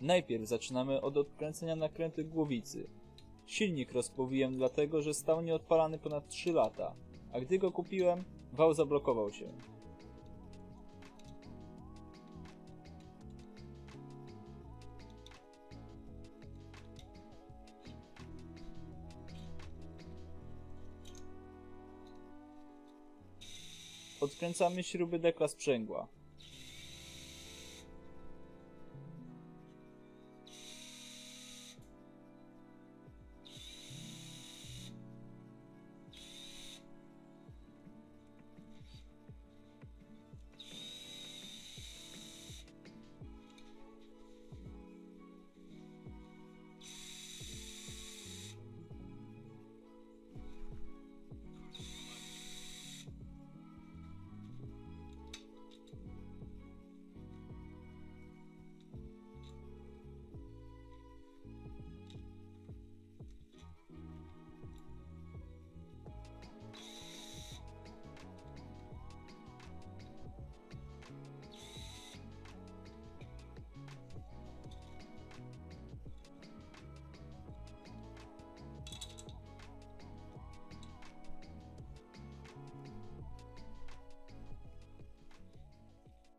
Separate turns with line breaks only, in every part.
Najpierw zaczynamy od odkręcenia nakręty głowicy. Silnik rozpowiłem dlatego, że stał nieodpalany ponad 3 lata, a gdy go kupiłem, wał zablokował się. Odkręcamy śruby dekla sprzęgła.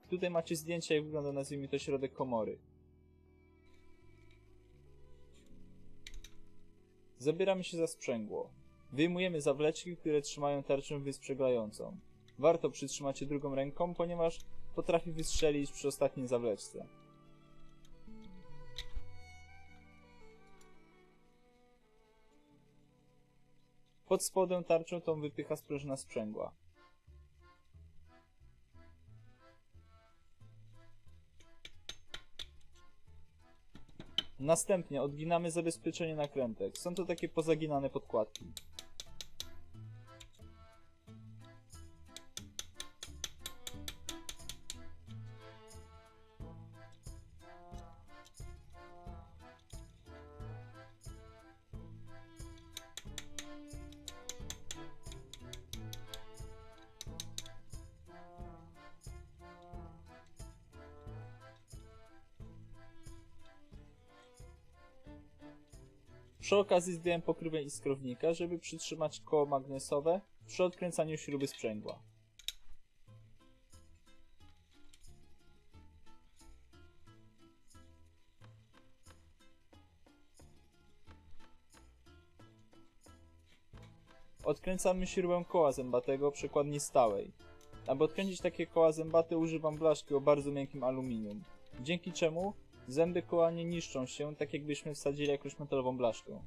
Tutaj macie zdjęcie, jak wygląda, nazwijmy to, środek komory. Zabieramy się za sprzęgło. Wyjmujemy zawleczki, które trzymają tarczę wysprzęglającą. Warto przytrzymać je drugą ręką, ponieważ potrafi wystrzelić przy ostatniej zawleczce. Pod spodem tarczą tą wypycha sprężyna sprzęgła. Następnie odginamy zabezpieczenie nakrętek. Są to takie pozaginane podkładki. Przy okazji zdjąłem pokrywę iskrownika, żeby przytrzymać koło magnesowe przy odkręcaniu śruby sprzęgła. Odkręcamy śrubę koła zębatego przekładni stałej. Aby odkręcić takie koła zębate używam blaszki o bardzo miękkim aluminium, dzięki czemu zęby koła nie niszczą się tak jakbyśmy wsadzili jakąś metalową blaszkę.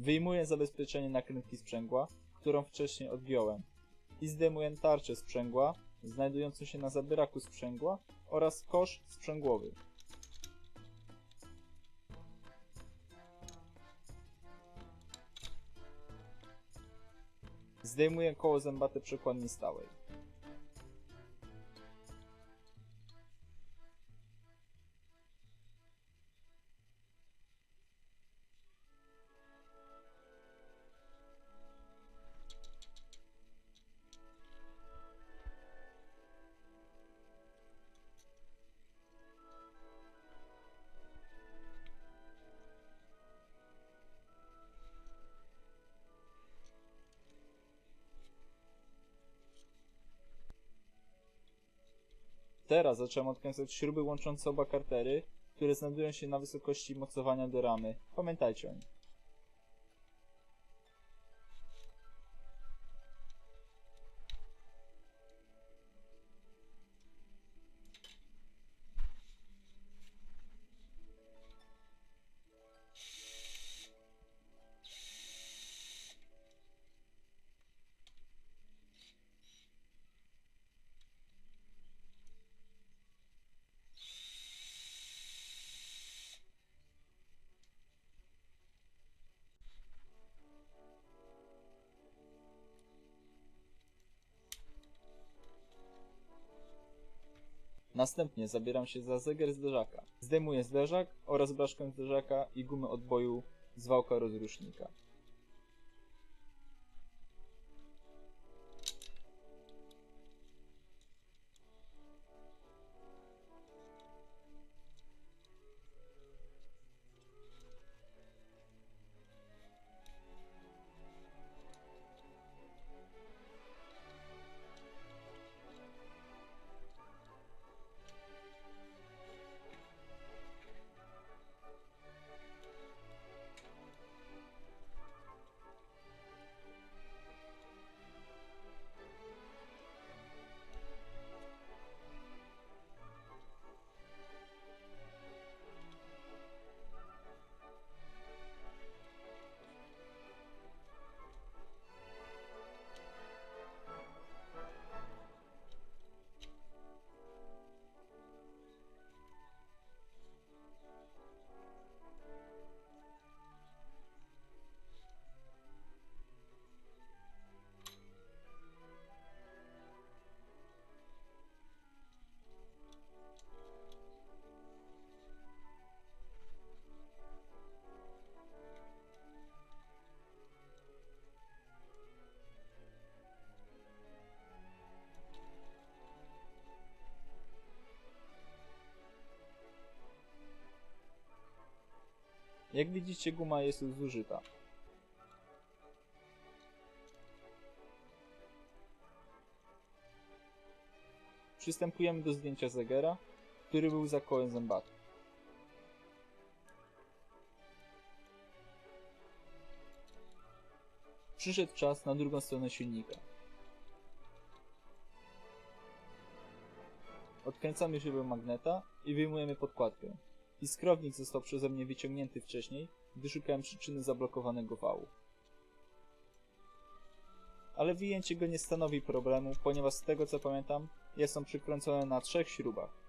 Wyjmuję zabezpieczenie nakrętki sprzęgła, którą wcześniej odgiąłem i zdejmuję tarczę sprzęgła, znajdującą się na zabieraku sprzęgła oraz kosz sprzęgłowy. Zdejmuję koło zębate przekładni stałej. Teraz zacząłem odkręcać śruby łączące oba kartery, które znajdują się na wysokości mocowania do ramy. Pamiętajcie o nich. Następnie zabieram się za zegar zderzaka. Zdejmuję zderzak oraz blaszkę zderzaka i gumę odboju z wałka rozrusznika. Jak widzicie, guma jest zużyta. Przystępujemy do zdjęcia zegara, który był za kołem zębatym. Przyszedł czas na drugą stronę silnika. Odkręcamy śrubę magneta i wyjmujemy podkładkę. Iskrownik został przeze mnie wyciągnięty wcześniej, gdy szukałem przyczyny zablokowanego wału. Ale wyjęcie go nie stanowi problemu, ponieważ z tego co pamiętam, jest on przykręcony na trzech śrubach.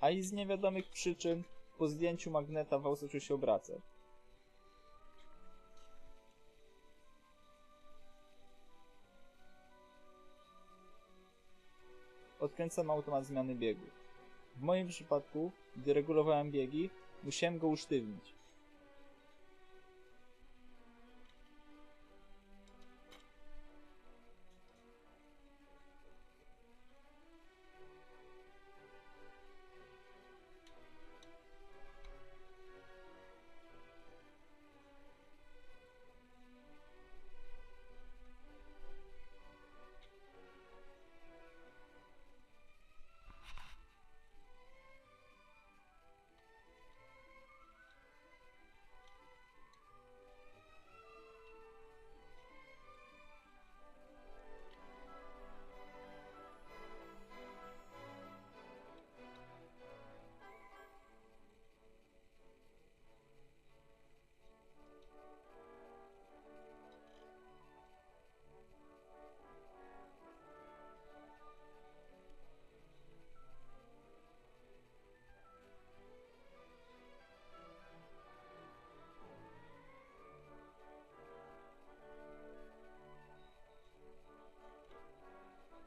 A i z niewiadomych przyczyn po zdjęciu magneta wał zaczął się obracać. Odkręcam automat zmiany biegów. W moim przypadku, gdy regulowałem biegi, musiałem go usztywnić.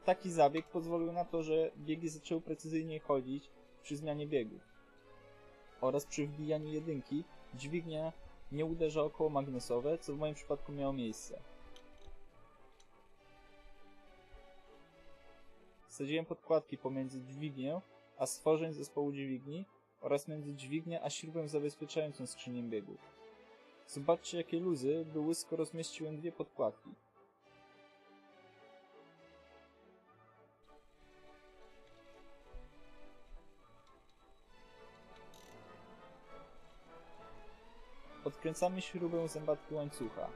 Taki zabieg pozwolił na to, że biegi zaczęły precyzyjnie chodzić przy zmianie biegów. Oraz przy wbijaniu jedynki dźwignia nie uderza o koło magnesowe, co w moim przypadku miało miejsce. Wsadziłem podkładki pomiędzy dźwignię a stworzeń zespołu dźwigni oraz między dźwignię a śrubę zabezpieczającą skrzynię biegów. Zobaczcie jakie luzy, by łysko rozmieściłem dwie podkładki. Odkręcamy śrubę zębatki łańcucha.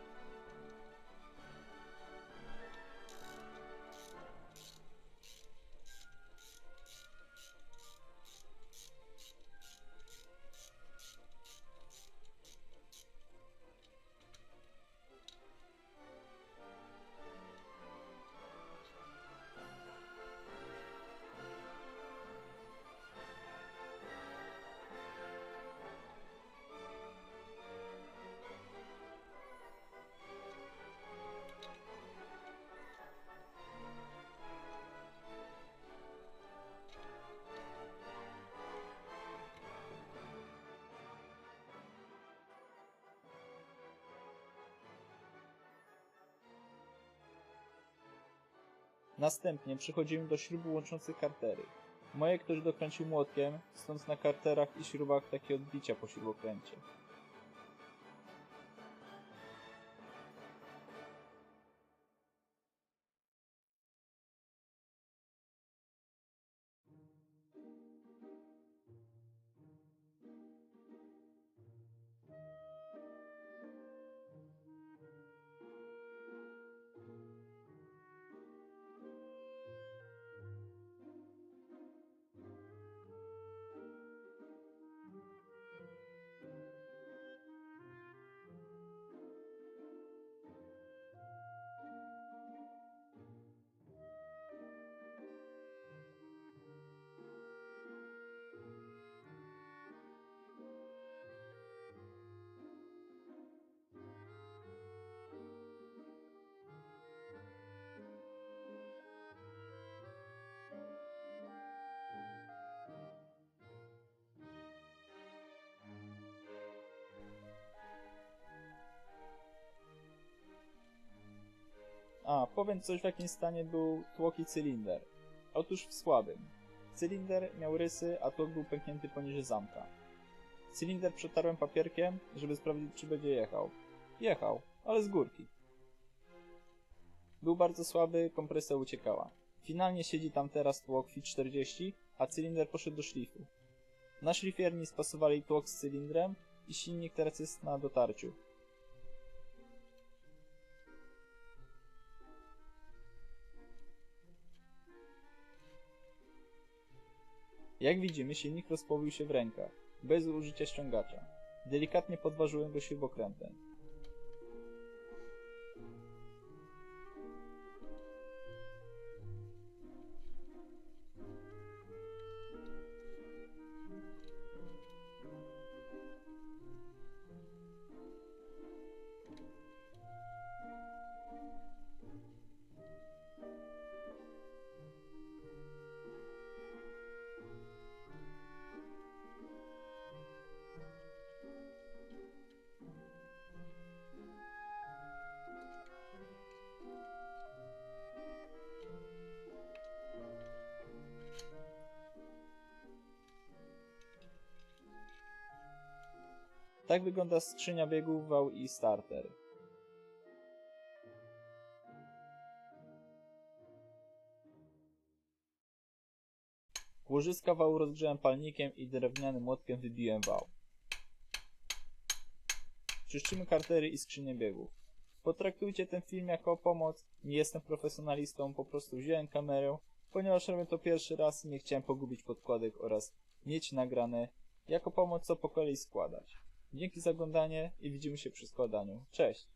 Następnie przechodzimy do śrubu łączących kartery. Moje ktoś dokręcił młotkiem, stąd na karterach i śrubach takie odbicia po śrubokręcie. Powiem coś w jakim stanie był tłok i cylinder. Otóż w słabym. Cylinder miał rysy, a tłok był pęknięty poniżej zamka. Cylinder przetarłem papierkiem, żeby sprawdzić czy będzie jechał. Jechał, ale z górki. Był bardzo słaby, kompresja uciekała. Finalnie siedzi tam teraz tłok Fit 40, a cylinder poszedł do szlifu. Na szlifierni spasowali tłok z cylindrem i silnik teraz jest na dotarciu. Jak widzimy, silnik rozpowił się w rękach, bez użycia ściągacza. Delikatnie podważyłem go śrubokrętem. Tak wygląda skrzynia biegów, wał i starter. Łożyska wału rozgrzałem palnikiem i drewnianym młotkiem wybiłem wał. Czyszczymy kartery i skrzynię biegów. Potraktujcie ten film jako pomoc. Nie jestem profesjonalistą, po prostu wziąłem kamerę, ponieważ robię to pierwszy raz i nie chciałem pogubić podkładek oraz mieć nagrane jako pomoc co po kolei składać. Dzięki za oglądanie i widzimy się przy składaniu. Cześć!